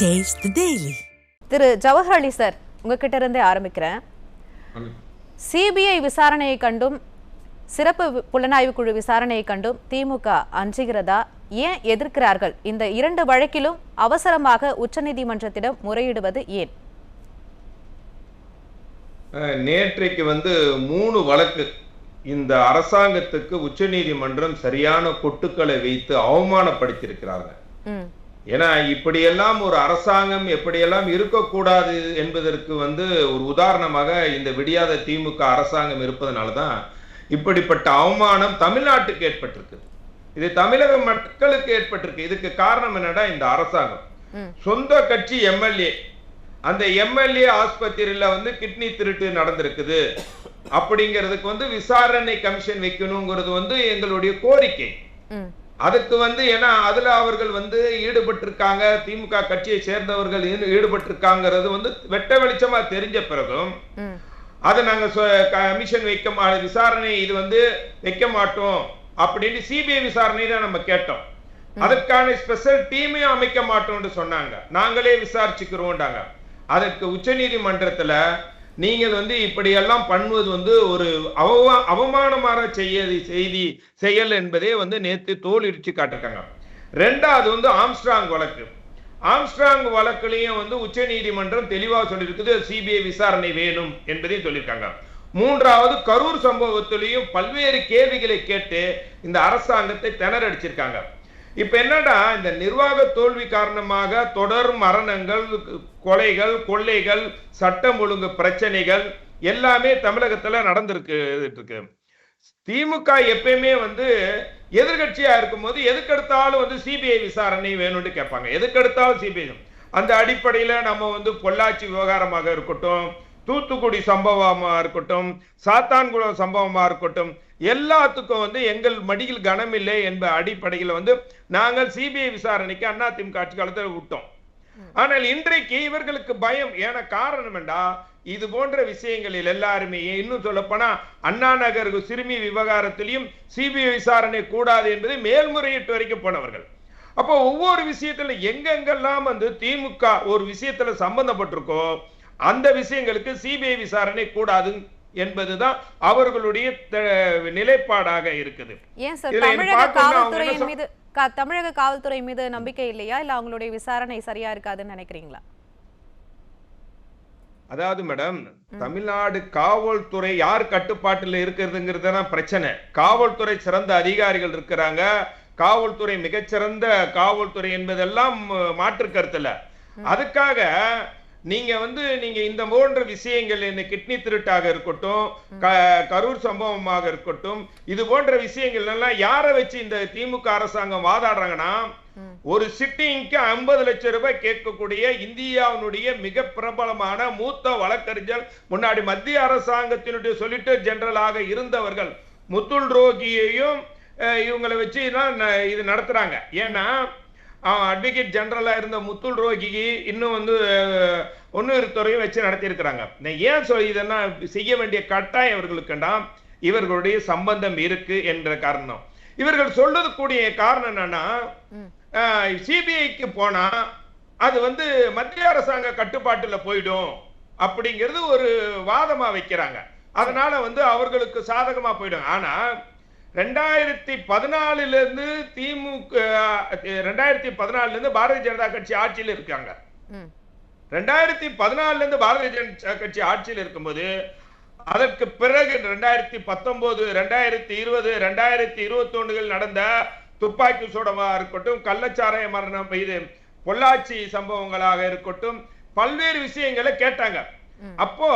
Taste the Daily. திரு Jawahar Ali sir உங்ககிட்ட இருந்தே ஆரம்பிக்கிறேன். சிபிஐ விசாரணையை கண்டும் சிறப்பு புலனாய்வு குழு விசாரணையை கண்டும் திமுக அஞ்சுகிறதா? ஏன் எதிர்க்கிறார்கள்? இந்த இரண்டு வழக்கிலும் அவசரமாக உச்சநீதிமன்றத்திடம் முறையிடுவது ஏன்? நேற்றைக்கு வந்து மூணு வழக்கு. இந்த அரசாங்கத்துக்கு உச்சநீதிமன்றம் சரியான கொட்டுக்களை வைத்து அவமானப்படுத்தியிருக்கிறாங்க ம். ஏன்னா இப்படியெல்லாம் ஒரு அரசாங்கம் எப்படியெல்லாம் இருக்கக்கூடாது என்பதற்கு வந்து ஒரு உதாரணமாக இந்த விடியாத திமுக அரசாங்கம் இருப்பதனால தான் இப்படிப்பட்ட அவமானம் தமிழ்நாட்டுக்கு ஏற்பட்டிருக்கு இது தமிழக மக்களுக்கு ஏற்பட்டிருக்கு. இதுக்கு காரணம் என்னடா இந்த அரசாங்கம். சொந்த கட்சி எம்எல்ஏ. அந்த எம்எல்ஏ ஆஸ்பத்திரியில வந்து கிட்னி திருட்டு நடந்திருக்குது. அப்படிங்கிறதுக்கு வந்து விசாரணை கமிஷன் வைக்கணுங்கிறது வந்து எங்களுடைய கோரிக்கை. அதுக்கு வந்து ஏன்னா அதுல அவர்கள் வந்து ஈடுபட்டிருக்காங்க. திமுக கட்சியை சேர்ந்தவர்கள் ஈடு- ஈடுபட்டிருக்காங்கிறது வந்து வெட்ட வெளிச்சமா தெரிஞ்ச பிறகும் அதை நாங்க கமிஷன் வைக்க மா விசாரணை இது வந்து வைக்க மாட்டோம் அப்படின்னு சிபிஐ விசாரணை தான் நம்ம கேட்டோம். அதற்கான ஸ்பெஷல் டீமையும் அமைக்க மாட்டோம்னு சொன்னாங்க. நாங்களே விசாரிச்சுக்கிறோம்டாங்க அதற்கு உச்சநீதிமன்றத்துல நீங்கள் வந்து இப்படியெல்லாம் பண்ணுவது வந்து ஒரு அவமா அவமானமான செய்ய செய்தி செயல் என்பதே வந்து நேற்று தோல் இடிச்சு காட்டிருக்காங்க. ரெண்டாவது வந்து ஆம்ஸ்ட்ராங் வழக்கு. ஆம்ஸ்ட்ராங் வழக்குலையும் வந்து உச்ச நீதிமன்றம் தெளிவாக சொல்லியிருக்குது சிபிஐ விசாரணை வேணும் என்பதையும் சொல்லியிருக்காங்க. மூன்றாவது கரூர் சம்பவத்திலையும் பல்வேறு கேள்விகளை கேட்டு இந்த அரசாங்கத்தை திணறடிச்சிருக்காங்க. இப்ப என்னடா இந்த நிர்வாக தோல்வி காரணமாக தொடர் மரணங்கள் கொலைகள் கொள்ளைகள் சட்டம் ஒழுங்கு பிரச்சனைகள் எல்லாமே தமிழகத்துல நடந்திருக்கு இருக்கு திமுக எப்பயுமே வந்து எதிர்கட்சியா இருக்கும்போது எதுக்கெடுத்தாலும் வந்து சிபிஐ விசாரணை வேணும்னு கேட்பாங்க. எதுக்கெடுத்தாலும் சிபிஐ. அந்த அடிப்படையில நம்ம வந்து பொள்ளாச்சி விவகாரமாக இருக்கட்டும் தூத்துக்குடி சம்பவமா இருக்கட்டும் சாத்தான்குளம் சம்பவமா இருக்கட்டும் எல்லாத்துக்கும் வந்து எங்கள் மடியில் கனமில்லை என்ப அடிப்படையில் வந்து நாங்கள் சிபிஐ விசாரணைக்கு அதிமுக ஆட்சி காலத்தில் விட்டோம். ஆனால் இன்றைக்கு இவர்களுக்கு பயம். ஏன காரணம் என்றா இது போன்ற விஷயங்களில் எல்லாருமே இன்னும் சொல்லப்போனா அண்ணா நகர் சிறுமி விவகாரத்திலையும் சிபிஐ விசாரணை கூடாது என்பது மேல்முறையீட்டு வரைக்கும் போனவர்கள். அப்போ ஒவ்வொரு விஷயத்துல எங்கெங்கெல்லாம் வந்து திமுக ஒரு விஷயத்துல சம்பந்தப்பட்டிருக்கோ அந்த விஷயங்களுக்கு சிபிஐ விசாரணை கூடாது என்பதுதான் அவர்களுடைய நிலைப்பாடாக இருக்குது. ஏன் சார் தமிழக காவல்துறையின் மீது தமிழக காவல்துறை மீது நம்பிக்கை இல்லையா? இல்ல அவங்களுடைய விசாரணை சரியா இருக்காதுன்னு நினைக்கிறீங்களா? அதாவது மேடம் தமிழ்நாடு காவல்துறை யார் கட்டுப்பாட்டில் இருக்கிறதுங்கிறது தான் பிரச்சனை. காவல்துறை சிறந்த அதிகாரிகள் இருக்கிறாங்க. காவல்துறை மிகச்சிறந்த காவல்துறை என்பதெல்லாம் மாற்று கருத்துல. அதுக்காக நீங்க வந்து நீங்க இந்த போன்ற விஷயங்கள் இந்த கிட்னி திருட்டாக இருக்கட்டும் கரூர் சம்பவமாக இருக்கட்டும் இது போன்ற விஷயங்கள் எல்லாம் யாரை வச்சு இந்த திமுக அரசாங்கம் வாதாடுறாங்கன்னா ஒரு சிட்டிங்க்கு ஐம்பது லட்சம் ரூபாய் கேட்கக்கூடிய இந்தியாவினுடைய மிக பிரபலமான மூத்த வழக்கறிஞர் முன்னாடி மத்திய அரசாங்கத்தினுடைய சொலிட்டர் ஜெனரலாக இருந்தவர்கள் முத்துல் ரோகியையும் இவங்களை வச்சு தான் இது நடத்துறாங்க. ஏன்னா அட்வொகேட் ஜெனரலா இருந்த முத்துல் ரோகிக்கு இன்னும் வந்து ஒன்னொரு துறையும் வச்சு நடத்தியிருக்கிறாங்க. நான் ஏன் சொல்லி இதெல்லாம் செய்ய வேண்டிய கட்டாயம் இவர்களுக்குண்டாம் இவர்களுடைய சம்பந்தம் இருக்கு என்ற காரணம். இவர்கள் சொல்லக்கூடிய காரணம் என்னன்னா சிபிஐக்கு போனா அது வந்து மத்திய அரசாங்க கட்டுப்பாட்டுல போயிடும் அப்படிங்கிறது ஒரு வாதமா வைக்கிறாங்க. அதனால வந்து அவர்களுக்கு சாதகமா போயிடும். ஆனா ரெண்டாயிரத்தி பதினாலுல இருந்து திமுக ரெண்டாயிரத்தி பதினாலுல இருந்து பாரதிய ஜனதா கட்சி ஆட்சியில் இருக்காங்க. ரெண்டாயிரத்தி பதினாலுல இருந்து பாரதிய ஜனதா கட்சி ஆட்சியில் இருக்கும்போது அதற்கு பிறகு ரெண்டாயிரத்தி பத்தொன்பது ரெண்டாயிரத்தி இருபது ரெண்டாயிரத்தி இருபத்தி ஒண்ணுகள் நடந்த துப்பாக்கி சூடமா இருக்கட்டும் கள்ளச்சாராய மரணம் இது பொள்ளாச்சி சம்பவங்களாக இருக்கட்டும் பல்வேறு விஷயங்களை கேட்டாங்க. அப்போ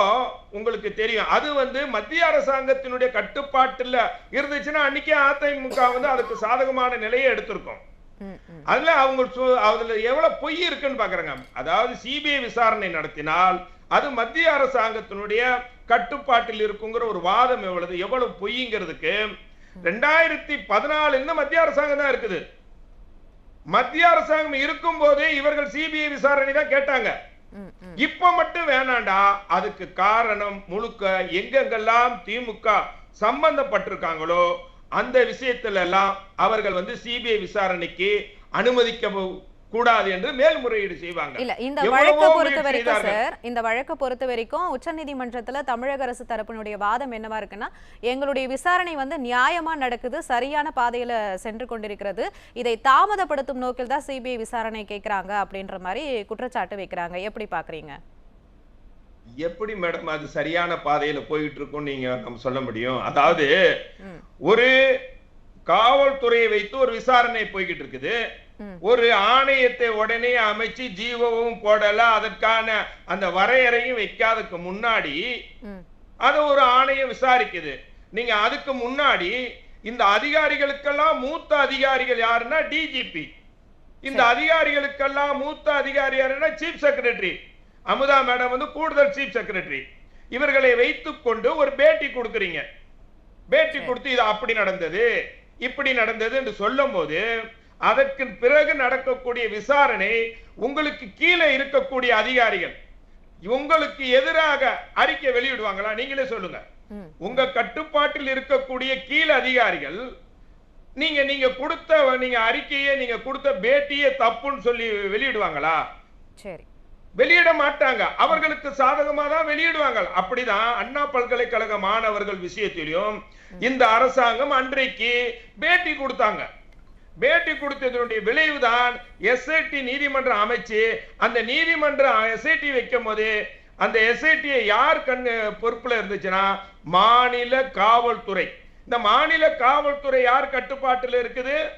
உங்களுக்கு தெரியும். அது வந்து மத்திய அரசாங்கத்தினுடைய கட்டுப்பாட்டுல இருந்துச்சுன்னா அன்னைக்கே அதிமுக வந்து அதுக்கு சாதகமான நிலையை எடுத்திருக்கும். அதுல அவங்க அதுல எவ்வளவு பொய் இருக்குன்னு பாக்குறாங்க. அதாவது சிபிஐ விசாரணை நடத்தினால் அது மத்திய அரசாங்கத்தினுடைய கட்டுப்பாட்டில் இருக்குங்கிற ஒரு வாதம் எவ்வளவு எவ்வளவு பொய்ங்கிறதுக்கு ரெண்டாயிரத்தி பதினாலுல இருந்து மத்திய அரசாங்கம் தான் இருக்குது. மத்திய அரசாங்கம் இருக்கும் போதே இவர்கள் சிபிஐ விசாரணை தான் கேட்டாங்க. இப்ப மட்டும் வேணாண்டா. அதுக்கு காரணம் முழுக்க எங்கெங்கெல்லாம் திமுக சம்பந்தப்பட்டிருக்காங்களோ அந்த விஷயத்துல எல்லாம் அவர்கள் வந்து சிபிஐ விசாரணைக்கு அனுமதிக்க கூடாது என்று மேல்முறையீடு செய்வாங்க இல்ல இந்த வழக்கை பொறுத்த வரைக்கும். சார் இந்த வழக்கை பொறுத்த வரைக்கும் உச்சநீதிமன்றத்துல தமிழக அரசு தரப்பினுடைய வாதம் என்னவா இருக்குன்னா எங்களுடைய விசாரணை வந்து நியாயமா நடக்குது சரியான பாதையில சென்று கொண்டிருக்கிறது இதை தாமதப்படுத்தும் நோக்கில் தான் சிபிஐ விசாரணை கேட்கறாங்க அப்படின்ற மாதிரி குற்றச்சாட்டு வைக்கிறாங்க எப்படி பாக்குறீங்க எப்படி மேடம் அது சரியான பாதையில போயிட்டு இருக்கும் நீங்க நம்ம சொல்ல முடியும் அதாவது. ஒரு காவல்துறையை வைத்து ஒரு விசாரணை போய்கிட்டு இருக்குது. ஒரு ஆணையத்தை உடனே அமைச்சு ஜீவவும் போடல அதற்கான அந்த வரையறையும் வைக்காததுக்கு முன்னாடி அது ஒரு ஆணையம் விசாரிக்குது. நீங்க அதுக்கு முன்னாடி இந்த அதிகாரிகளுக்கெல்லாம் மூத்த அதிகாரிகள் யாருன்னா டிஜிபி இந்த அதிகாரிகளுக்கெல்லாம் மூத்த அதிகாரி யாருன்னா சீஃப் செக்ரட்டரி. அமுதா மேடம் வந்து கூடுதல் சீஃப் செக்ரட்டரி. இவர்களை வைத்துக் கொண்டு ஒரு பேட்டி கொடுக்குறீங்க. பேட்டி கொடுத்து இது அப்படி நடந்தது இப்படி நடந்தது என்று சொல்லும் போது அதற்கு பிறகு நடக்கக்கூடிய விசாரணை உங்களுக்கு கீழே இருக்கக்கூடிய அதிகாரிகள். உங்களுக்கு எதிராக அறிக்கை வெளியிடுவாங்களா? நீங்களே சொல்லுங்க. உங்க கட்டுப்பாட்டில் இருக்கக்கூடிய கீழ் அதிகாரிகள் நீங்க நீங்க கொடுத்த நீங்க அறிக்கையை நீங்க கொடுத்த பேட்டியே தப்புன்னு சொல்லி வெளியிடுவாங்களா? சரி. வெளியிட மாட்டாங்க. அவர்களுக்கு சாதகமா தான் வெளியிடுவாங்க. அப்படிதான் அண்ணா பல்கலைக்கழக மாணவர்கள் விஷயத்திலும் இந்த அரசாங்கம் அன்றைக்கு பேட்டி கொடுத்தாங்க. பேட்டி கொடுத்ததனுடைய விளைவுதான் எஸ்ஐடி நீதிமன்றம் அமைச்சு. அந்த நீதிமன்றம் எஸ்ஐடி வைக்கும் போது அந்த எஸ்ஐடியை யார் கண் பொறுப்புல இருந்துச்சுன்னா மாநில காவல்துறை. இந்த மாநில காவல்துறை யார் கட்டுப்பாட்டில் இருக்குது?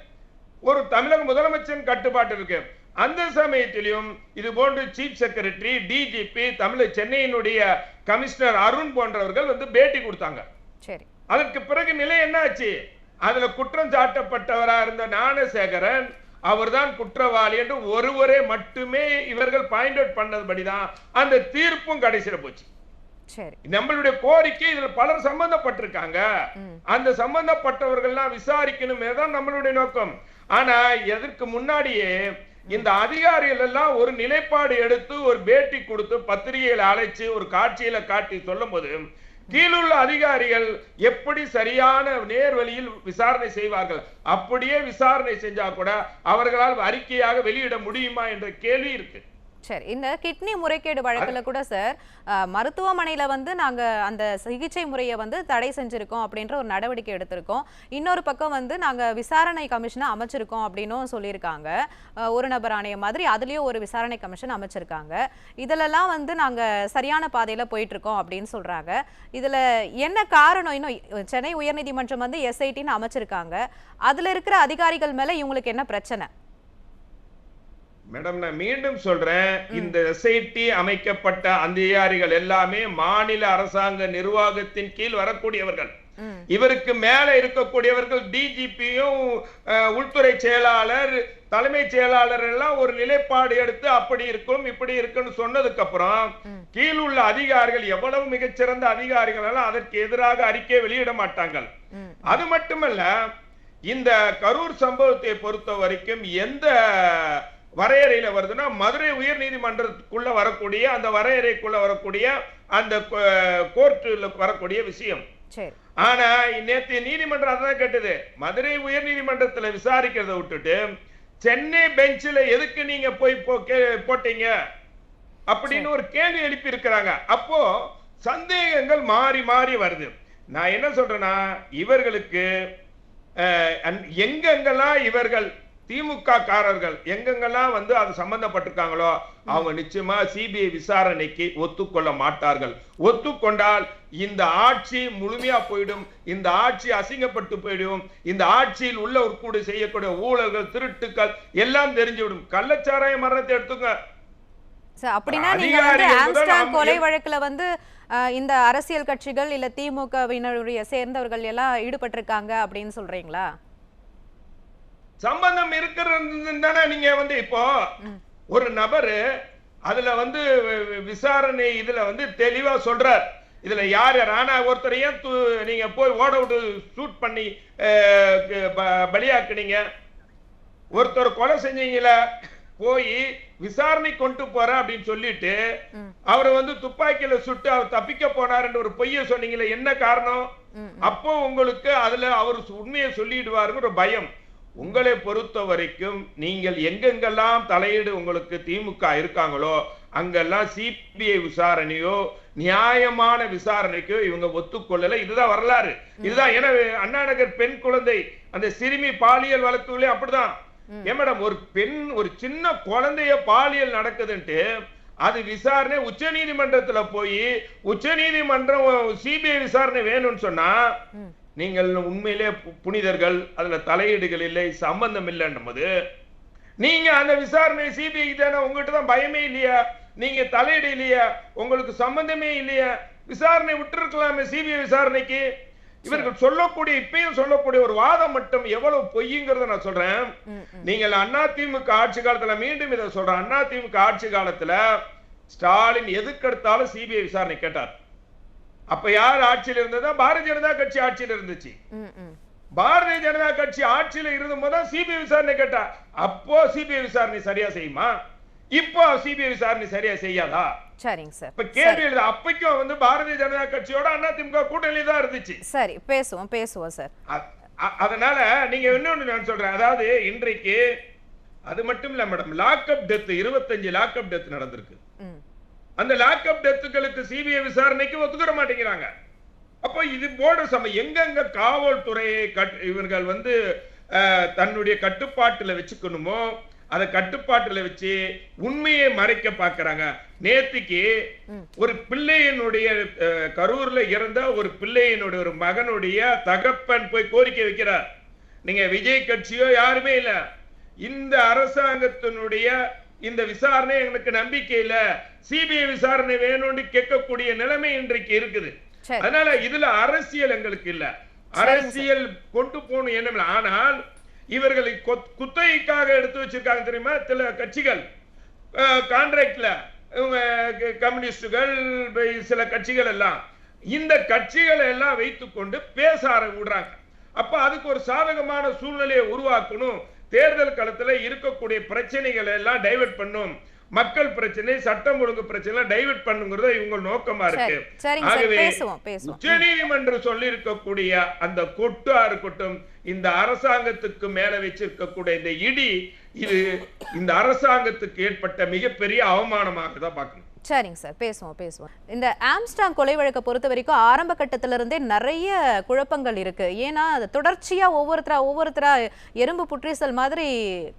ஒரு தமிழக முதலமைச்சரின் கட்டுப்பாட்டு இருக்கு. அந்த சமயத்திலும் இது போன்று சீஃப் செக்ரட்டரி டிஜிபி தமிழ் சென்னையினுடைய கமிஷனர் அருண் போன்றவர்கள் வந்து பேட்டி கொடுத்தாங்க. சரி. அதற்கு பிறகு நிலை என்னாச்சு? அதுல குற்றம் சாட்டப்பட்டவரா இருந்த ஞானசேகரன் அவர்தான் குற்றவாளி என்று ஒருவரே மட்டுமே இவர்கள் பாயிண்ட் அவுட் பண்ணதுபடிதான் அந்த தீர்ப்பும் கடைசியில போச்சு. சரி. நம்மளுடைய கோரிக்கை இதுல பலர் சம்பந்தப்பட்டிருக்காங்க. அந்த சம்பந்தப்பட்டவர்கள்லாம் விசாரிக்கணுமே தான் நம்மளுடைய நோக்கம். ஆனா எதற்கு முன்னாடியே இந்த அதிகாரிகள் எல்லாம் ஒரு நிலைப்பாடு எடுத்து ஒரு பேட்டி கொடுத்து பத்திரிகையில அழைச்சு ஒரு காட்சியில காட்டி சொல்லும் போது கீழுள்ள அதிகாரிகள் எப்படி சரியான நேர்வழியில் விசாரணை செய்வார்கள்? அப்படியே விசாரணை செஞ்சா கூட அவர்களால் அறிக்கையாக வெளியிட முடியுமா என்ற கேள்வி இருக்கு. சரி இந்த கிட்னி முறைகேடு வழக்கில் கூட சார் மருத்துவமனையில் வந்து நாங்கள் அந்த சிகிச்சை முறையை வந்து தடை செஞ்சுருக்கோம் அப்படின்ற ஒரு நடவடிக்கை எடுத்திருக்கோம். இன்னொரு பக்கம் வந்து நாங்கள் விசாரணை கமிஷனை அமைச்சிருக்கோம் அப்படின்னும் சொல்லியிருக்காங்க. ஒரு நபர் ஆணையம் மாதிரி அதுலேயும் ஒரு விசாரணை கமிஷன் அமைச்சிருக்காங்க. இதுலலாம் வந்து நாங்கள் சரியான பாதையில் போயிட்டுருக்கோம் அப்படின்னு சொல்கிறாங்க இதில் என்ன காரணம்? இன்னும் சென்னை உயர்நீதிமன்றம் வந்து எஸ்ஐடின்னு அமைச்சிருக்காங்க. அதில் இருக்கிற அதிகாரிகள் மேலே இவங்களுக்கு என்ன பிரச்சனை? மேடம் நான் மீண்டும் சொல்றேன் இந்த எஸ்ஐடி அமைக்கப்பட்ட அதிகாரிகள் எல்லாமே மாநில அரசாங்க நிர்வாகத்தின் கீழ் வரக்கூடியவர்கள். இவருக்கு மேல இருக்கக்கூடியவர்கள் டிஜிபியும் உள்துறை செயலாளர் தலைமைச் செயலாளர் எல்லாம் ஒரு நிலைப்பாடு எடுத்து அப்படி இருக்கும் இப்படி இருக்குன்னு சொன்னதுக்கு அப்புறம். கீழ் உள்ள அதிகாரிகள் எவ்வளவு மிகச்சிறந்த அதிகாரிகள் எல்லாம் அதற்கு எதிராக அறிக்கை வெளியிட மாட்டாங்க ம். அது மட்டுமல்ல இந்த கரூர் சம்பவத்தை பொறுத்த வரைக்கும் எந்த வரையறையில வருதுன்னா மதுரை உயர் நீதிமன்றத்துக்குள்ள வரக்கூடிய அந்த வரையறைக்குள்ள வரக்கூடிய அந்த கோர்ட்டுல வரக்கூடிய விஷயம். ஆனா நேத்து நீதிமன்றம் அதான் கேட்டது. மதுரை உயர் நீதிமன்றத்துல விசாரிக்கிறத விட்டுட்டு சென்னை பெஞ்சில் எதுக்கு நீங்க போய் போட்டீங்க? அப்படின்னு ஒரு கேள்வி எழுப்பி இருக்கிறாங்க அப்போ சந்தேகங்கள் மாறி மாறி வருது. நான் என்ன சொல்றேன்னா இவர்களுக்கு எங்கெங்கெல்லாம் இவர்கள் திமுக காரர்கள் எங்கெங்கெல்லாம் வந்து அது சம்பந்தப்பட்டிருக்காங்களோ அவங்க நிச்சயமா சிபிஐ விசாரணைக்கு ஒத்துக்கொள்ள மாட்டார்கள். ஒத்துக்கொண்டால் இந்த ஆட்சி முழுமையா போயிடும் இந்த ஆட்சி அசிங்கப்பட்டு போயிடும் இந்த ஆட்சியில் உள்ள கூட செய்யக்கூடிய ஊழல்கள் திருட்டுக்கள் எல்லாம் தெரிஞ்சுவிடும். கள்ளச்சாராய மரணத்தை எடுத்துங்க அப்படின்னா நீங்க வந்து ஆம்ஸ்டாங் கொலை வழக்குல வந்து இந்த அரசியல் கட்சிகள் இல்ல திமுகவினருடைய சேர்ந்தவர்கள் எல்லாம் ஈடுபட்டிருக்காங்க அப்படின்னு சொல்றீங்களா? சம்பந்தம் இருக்கிறது தானே நீங்க வந்து இப்போ. ஒரு நபரு அதுல வந்து விசாரணை இதுல வந்து தெளிவா சொல்றார். இதுல யார் யார் ஆனா ஒருத்தர் ஏன் து- நீங்க போய் ஓட விட்டு ஷூட் பண்ணி பலியாக்குனீங்க? ஒருத்தர் கொலை செஞ்சீங்கள போய் விசாரணை கொண்டு போறேன் அப்படின்னு சொல்லிட்டு. அவரை வந்து துப்பாக்கியில சுட்டு அவர் தப்பிக்க போனாருன்ற ஒரு பொய்ய சொன்னீங்களே என்ன காரணம்? அப்போ உங்களுக்கு அதுல அவர் உண்மையை சொல்லிடுவாருங்கிற ஒரு பயம். உங்களை பொறுத்த வரைக்கும் நீங்கள் எங்கெங்கெல்லாம் தலையீடு உங்களுக்கு திமுக இருக்காங்களோ அங்கெல்லாம் சிபிஐ விசாரணையோ நியாயமான விசாரணைக்கோ இவங்க ஒத்துக்கொள்ளல. இதுதான் வரலாறு. இதுதான். ஏன்னா அண்ணா நகர் பெண் குழந்தை அந்த சிறுமி பாலியல் வழக்குகளே அப்படிதான். ஏன் மேடம் ஒரு பெண் ஒரு சின்ன குழந்தைய பாலியல் நடக்குதுன்ட்டு அது விசாரணை உச்ச நீதிமன்றத்துல போய் உச்ச நீதிமன்றம் சிபிஐ விசாரணை வேணும்னு சொன்னா. நீங்கள் உண்மையிலே புனிதர்கள் அதுல தலையீடுகள் இல்லை சம்பந்தம் இல்லைன்னும் போது நீங்க அந்த விசாரணை சிபிஐ தானே உங்ககிட்ட தான் பயமே இல்லையா? நீங்க தலையிட இல்லையா? உங்களுக்கு சம்பந்தமே இல்லையா? விசாரணை விட்டுருக்கலாமே சிபிஐ விசாரணைக்கு. இவர்கள் சொல்லக்கூடிய இப்பயும் சொல்லக்கூடிய ஒரு வாதம் மட்டும் எவ்வளவு பொய்யுங்கிறத நான் சொல்றேன். நீங்கள் அதிமுக ஆட்சி காலத்துல மீண்டும் இதை சொல்றேன். அதிமுக ஆட்சி காலத்துல ஸ்டாலின் எதுக்கெடுத்தாலும் சிபிஐ விசாரணை கேட்டார். அப்ப யார் ஆட்சியில் இருந்ததா பாரதிய ஜனதா கட்சி ஆட்சியில் இருந்துச்சு. பாரதிய ஜனதா கட்சி ஆட்சியில இருந்த போது சிபிஐ விசாரணை கேட்டா. அப்போ சிபிஐ விசாரணை சரியா செய்யுமா? இப்போ சிபிஐ விசாரணை சரியா செய்யாதா? சரிங்க சார். இப்ப கேள்வி எழுது. அப்பைக்கும் வந்து பாரதிய ஜனதா கட்சியோட அதிமுக கூட்டணி தான் இருந்துச்சு. சரி பேசுவோம் பேசுவோம் சார். அதனால நீங்க இன்னொன்னு நான் சொல்றேன். அதாவது இன்றைக்கு அது மட்டும் இல்ல மேடம் லாக்அப் டெத் இருபத்தஞ்சு லாக்அப் டெத் நடந்திருக்கு. அந்த லாக்அப் டெத்துகளுக்கு சிபிஐ விசாரணைக்கு ஒத்துக்கிற மாட்டேங்கிறாங்க. அப்போ இது போன்ற சமயம் எங்கெங்க காவல்துறையை இவர்கள் வந்து தன்னுடைய கட்டுப்பாட்டுல வச்சுக்கணுமோ அதை கட்டுப்பாட்டுல வச்சு உண்மையை மறைக்க பார்க்கறாங்க நேத்திக்கு ஒரு பிள்ளையினுடைய கரூர்ல இறந்த ஒரு பிள்ளையினுடைய ஒரு மகனுடைய தகப்பன் போய் கோரிக்கை வைக்கிறார். நீங்க விஜய் கட்சியோ யாருமே இல்ல. இந்த அரசாங்கத்தினுடைய இந்த விசாரணை எனக்கு நம்பிக்கை இல்ல. சிபிஐ விசாரணை வேணும்னு கேட்கக்கூடிய நிலைமை இன்றைக்கு இருக்குது. அதனால இதுல அரசியல் எங்களுக்கு இல்ல. அரசியல் கொண்டு போகணும் என்ன ஆனால் இவர்களை கொத்- குத்தகைக்காக எடுத்து வச்சிருக்காங்க தெரியுமா? சில கட்சிகள். கான்ட்ராக்ட்ல இவங்க கம்யூனிஸ்டுகள் சில கட்சிகள் எல்லாம். இந்த கட்சிகளை எல்லாம் வைத்துக்கொண்டு பேச ஆர- விடுறாங்க அப்ப அதுக்கு ஒரு சாதகமான சூழ்நிலையை உருவாக்கணும். தேர்தல் களத்துல இருக்கக்கூடிய பிரச்சனைகளை எல்லாம் டைவர்ட் பண்ணும். மக்கள் பிரச்சனை சட்டம் ஒழுங்கு பிரச்சனை டைவர்ட் பண்ணுங்கிறது இவங்க நோக்கமா இருக்கு. ஆகவே பேசுவோம் உச்சநீதிமன்றம் சொல்லி இருக்கக்கூடிய அந்த கொட்டா இருக்கட்டும் இந்த அரசாங்கத்துக்கு மேல வச்சிருக்கக்கூடிய இந்த இடி இது இந்த அரசாங்கத்துக்கு ஏற்பட்ட மிகப்பெரிய அவமானமாக தான் பார்க்கணும். சரிங்க சார் பேசுவோம் பேசுவோம். இந்த ஆம்ஸ்டாங் கொலை வழக்கை பொறுத்த வரைக்கும் ஆரம்ப கட்டத்திலிருந்தே நிறைய குழப்பங்கள் இருக்கு. ஏன்னா அது தொடர்ச்சியாக ஒவ்வொருத்தரா ஒவ்வொருத்தரா எறும்பு புற்றீசல் மாதிரி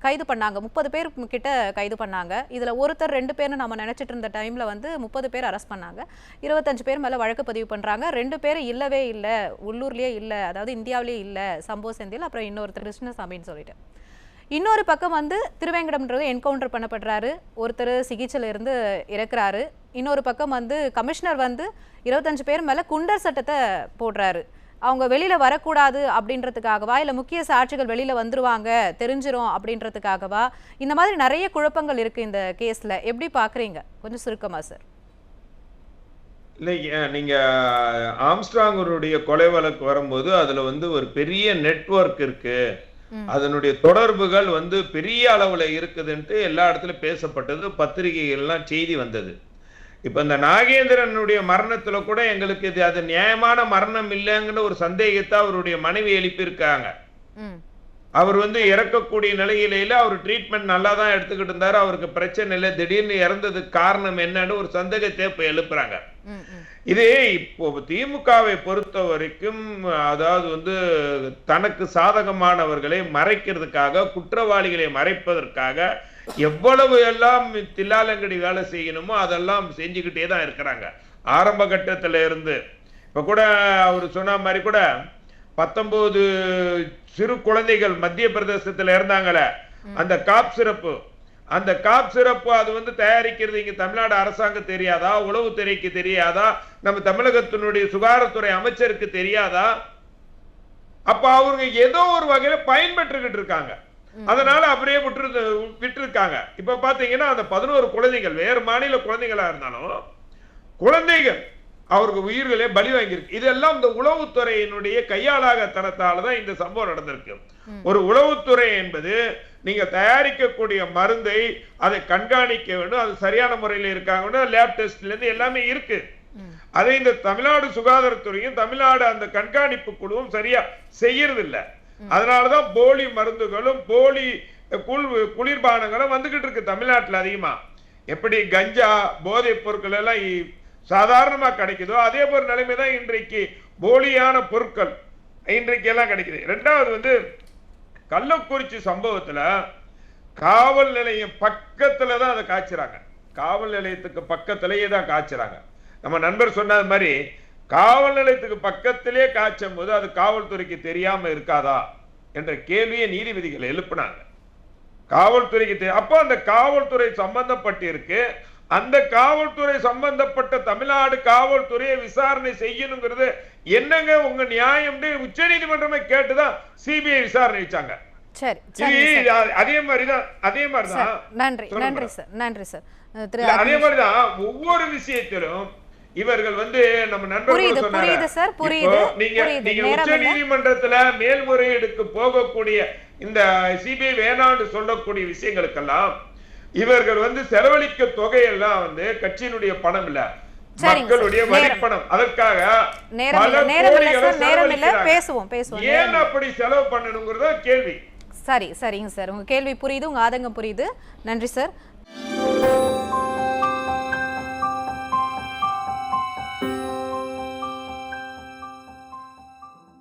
கைது பண்ணாங்க. முப்பது பேர் கிட்ட கைது பண்ணாங்க. இதில் ஒருத்தர் ரெண்டு பேர்னு நம்ம நினச்சிட்டு இருந்த டைமில் வந்து முப்பது பேர் அரெஸ்ட் பண்ணாங்க. இருபத்தஞ்சு பேர் மேலே வழக்கு பதிவு பண்ணுறாங்க ரெண்டு பேர் இல்லவே இல்லை உள்ளூர்லேயே இல்லை அதாவது இந்தியாவிலேயே இல்லை சம்போ செந்தில் அப்புறம் இன்னொருத்தர் கிருஷ்ணசாமின்னு சொல்லிட்டு. இன்னொரு பக்கம் வந்து திருவேங்கடம்ன்றது என்கவுண்டர் பண்ணப்படுறாரு. ஒருத்தர் சிகிச்சையில் இருந்து இறக்குறாரு. இன்னொரு பக்கம் வந்து கமிஷனர் வந்து இருபத்தஞ்சு பேர் மேலே குண்டர் சட்டத்தை போடுறாரு. அவங்க வெளியில வரக்கூடாது அப்படின்றதுக்காகவா? இல்லை முக்கிய சாட்சிகள் வெளியில வந்துருவாங்க தெரிஞ்சிரும் அப்படின்றதுக்காகவா? இந்த மாதிரி நிறைய குழப்பங்கள் இருக்கு இந்த கேஸில். எப்படி பார்க்குறீங்க? கொஞ்சம் சுருக்கமாக சார் இல்லை நீங்கள் ஆம்ஸ்ட்ராங்கருடைய கொலை வழக்கு வரும்போது அதில் வந்து ஒரு பெரிய நெட்வொர்க் இருக்கு. அதனுடைய தொடர்புகள் வந்து பெரிய அளவுல இருக்குதுன்ட்டு எல்லா இடத்துலயும் பேசப்பட்டது பத்திரிகைகள்லாம் செய்தி வந்தது. இப்ப இந்த நாகேந்திரனுடைய மரணத்துல கூட எங்களுக்கு இது அது நியாயமான மரணம் இல்லைங்கிற ஒரு சந்தேகத்தை அவருடைய மனைவி எழுப்பியிருக்காங்க. அவர் வந்து இறக்கக்கூடிய நிலையில அவர் ட்ரீட்மெண்ட் நல்லா தான் எடுத்துக்கிட்டு இருந்தாரு. அவருக்கு பிரச்சனை இல்லை. திடீர்னு இறந்ததுக்கு காரணம் என்னன்னு ஒரு சந்தேகத்தை இப்ப எழுப்புறாங்க. இது இப்போ திமுகவை பொறுத்த வரைக்கும் அதாவது வந்து தனக்கு சாதகமானவர்களை மறைக்கிறதுக்காக குற்றவாளிகளை மறைப்பதற்காக எவ்வளவு எல்லாம் தில்லாலங்கடி வேலை செய்யணுமோ அதெல்லாம் செஞ்சுக்கிட்டே தான் இருக்கிறாங்க. ஆரம்ப கட்டத்துல இருந்து இப்ப கூட அவர் சொன்ன மாதிரி கூட பத்தொன்பது சிறு குழந்தைகள் மத்திய பிரதேசத்துல இருந்தாங்களே அந்த காப் சிறப்பு. அந்த காப் சிறப்பு அது வந்து தயாரிக்கிறது இங்க தமிழ்நாடு அரசாங்கம் தெரியாதா? உளவுத்துறைக்கு தெரியாதா? நம்ம தமிழகத்தினுடைய சுகாதாரத்துறை அமைச்சருக்கு தெரியாதா? அப்ப அவங்க ஏதோ ஒரு வகையில பயன்பெற்றுக்கிட்டு இருக்காங்க. அதனால அப்படியே விட்டு விட்டுருக்காங்க. இப்ப பாத்தீங்கன்னா அந்த பதினோரு குழந்தைகள் வேறு மாநில குழந்தைகளா இருந்தாலும் குழந்தைகள் அவருக்கு உயிர்களே பலி வாங்கியிருக்கு. இதெல்லாம் இந்த உளவுத்துறையினுடைய கையாளாக தனத்தால தான் இந்த சம்பவம் நடந்திருக்கு. ஒரு உளவுத்துறை என்பது நீங்க தயாரிக்கக்கூடிய மருந்தை அதை கண்காணிக்க வேண்டும். அது சரியான முறையில் இருக்காங்க லேப் டெஸ்ட்ல இருந்து எல்லாமே இருக்கு. அதை இந்த தமிழ்நாடு சுகாதாரத்துறையும் தமிழ்நாடு அந்த கண்காணிப்பு குழுவும் சரியா செய்யறது இல்ல அதனாலதான் போலி மருந்துகளும் போலி குள் குளிர்பானங்களும் வந்துகிட்டு இருக்கு தமிழ்நாட்டுல அதிகமா. எப்படி கஞ்சா போதைப் பொருட்கள் எல்லாம் சாதாரணமாக சாதாரணமா கிடைக்குதோ அதே போல் நிலைமை தான் இன்றைக்கு போலியான பொருட்கள் இன்றைக்கு எல்லாம் கிடைக்குது. ரெண்டாவது வந்து கள்ளக்குறிச்சி சம்பவத்துல காவல் நிலையம் பக்கத்துல தான் அதை காய்ச்சுறாங்க. காவல் நிலையத்துக்கு பக்கத்திலேயே தான் காய்ச்சுறாங்க. நம்ம நண்பர் சொன்னது மாதிரி காவல் நிலையத்துக்கு பக்கத்திலே காய்ச்சும் போது அது காவல்துறைக்கு தெரியாம இருக்காதா என்ற கேள்வியை நீதிபதிகள் எழுப்புனாங்க. காவல்துறைக்கு அப்போ அந்த காவல்துறை சம்பந்தப்பட்டிருக்கு. அந்த காவல்துறை சம்பந்தப்பட்ட தமிழ்நாடு காவல்துறையை விசாரணை செய்யணுங்கிறது என்னங்க உங்க நியாயம்னு உச்ச நீதிமன்றமே கேட்டுதான் சிபிஐ விசாரணை வச்சாங்க அதே மாதிரிதான் அதே மாதிரிதான் நன்றி நன்றி. சார் நன்றி சார் அதே மாதிரிதான் ஒவ்வொரு விஷயத்திலும் இவர்கள் வந்து நம்ம நண்பர் புரியுது, கூட சொன்னாரு. புரியுது சார், புரியுது, இப்போ நீங்க. நீங்க உச்ச. நீதிமன்றத்துல மேல்முறையீடுக்கு போகக்கூடிய இந்த சிபிஐ வேணாண்டு சொல்லக்கூடிய விஷயங்களுக்கெல்லாம் இவர்கள் வந்து செலவழிக்க தொகையெல்லாம் வந்து கட்சியினுடைய பணம் இல்ல. மக்களுடைய வரி நேரம். பணம் அதற்காக. பேசுவோம், பேசுவோம். ஏன். அப்படி செலவு பண்ணணுங்கிறத கேள்வி சரி சரிங்க சார் உங்க கேள்வி புரியுது உங்க ஆதங்கம் புரியுது நன்றி சார்